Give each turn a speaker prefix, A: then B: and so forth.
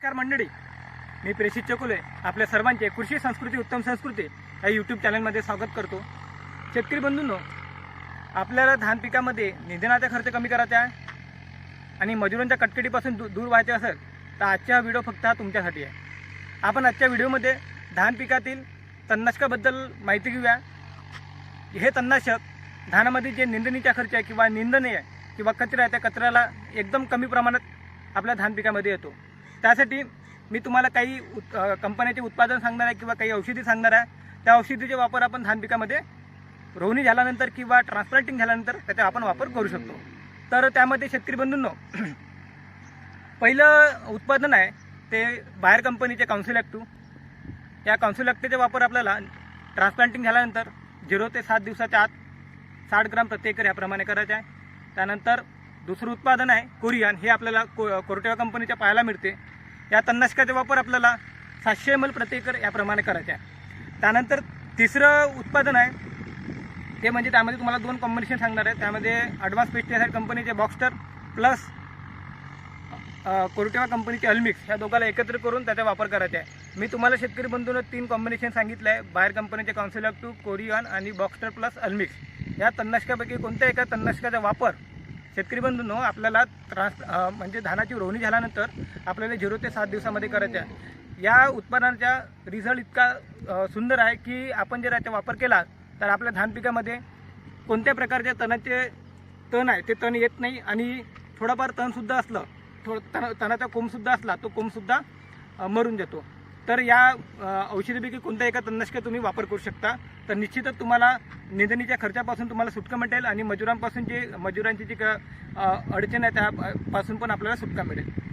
A: नमस्कार मंडळी. मी प्रेषित चकुले आपल्या सर्वांचे कृषी संस्कृती उत्तम संस्कृती या यूट्यूब चॅनलमध्ये स्वागत करतो. शेतकरी बंधूंनो आपल्याला धान पिकामध्ये निधनाचा खर्च कमी करायचा आहे आणि मजुरांच्या कटकटीपासून दू दूर व्हायचे असेल तर आजचा व्हिडिओ फक्त हा तुमच्यासाठी आहे. आपण आजच्या व्हिडिओमध्ये धान पिकातील तणनाशकाबद्दल माहिती घेऊया. हे तणनाशक धानामध्ये जे निंदणीचा खर्च आहे किंवा निंदणी आहे किंवा कचरा आहे त्या कचऱ्याला एकदम कमी प्रमाणात आपल्या धान पिकामध्ये येतो. त्यासाठी मी तुम्हाला काही उत कंपन्याचे उत्पादन सांगणार आहे किंवा काही औषधी सांगणार आहे. त्या औषधीचे वापर आपण धान पिकामध्ये रोवणी झाल्यानंतर किंवा ट्रान्सप्लांटिंग झाल्यानंतर त्याचा आपण वापर करू शकतो. तर त्यामध्ये शेतकरी बंधूंनो पहिलं उत्पादन आहे ते बाहेर कंपनीचे काउन्सिल ॲक्टू या काउन्सिल ॲक्टूचा वापर आपल्याला ट्रान्सप्लांटिंग झाल्यानंतर झिरो ते सात दिवसाच्या आत साठ ग्राम प्रत्येकर याप्रमाणे करायचे आहे. त्यानंतर दुसरं उत्पादन आहे कोरियन. हे आपल्याला को कोरटेवा कंपनीच्या पाहायला मिळते. या तणनाशकाचा वापर आपल्याला सातशे एम एल प्रति एकर याप्रमाणे करायचे आहे. त्यानंतर तिसरं उत्पादन आहे ते म्हणजे त्यामध्ये तुम्हाला दोन कॉम्बिनेशन सांगणार आहे. त्यामध्ये ॲडव्हान्स पेस्टिसाईड कंपनीचे बॉक्स्टर प्लस कोरटेवा कंपनीचे अल्मिक्स ह्या दोघाला एकत्र करून त्याचा वापर करायचा आहे. मी तुम्हाला शेतकरी बंधून तीन कॉम्बिनेशन सांगितलं आहे बाहेर कंपनीचे काउन्सिल टू कोरियन आणि बॉक्स्टर प्लस अल्मिक्स या तणनाशकापैकी कोणत्या एका तणनाशकाचा वापर शेतकरी बंधूंनो आपल्याला ट्रान्स म्हणजे धानाची रोवणी झाल्यानंतर आपल्याला झिरो ते सात दिवसामध्ये करायचं आहे. या उत्पादनाचा रिझल्ट इतका सुंदर आहे की आपण जर याचा वापर केला तर आपल्या धान पिकामध्ये कोणत्या प्रकारच्या तणाचे तण आहे ते तण येत नाही आणि थोडाफार तणसुद्धा असलं थोडं तण तणाचा कोंबसुद्धा असला तो कोंबसुद्धा मरून जातो. तर या औषधीपैकी कोणत्या एका तणनाशका तुम्ही वापर करू शकता? तर निश्चितच तुम्हाला निंदणीच्या खर्चापासून तुम्हाला सुटका मिळेल आणि मजुरांपासून जे मजुरांची जी क- अडचण आहे त्यापासून पण आपल्याला सुटका मिळेल.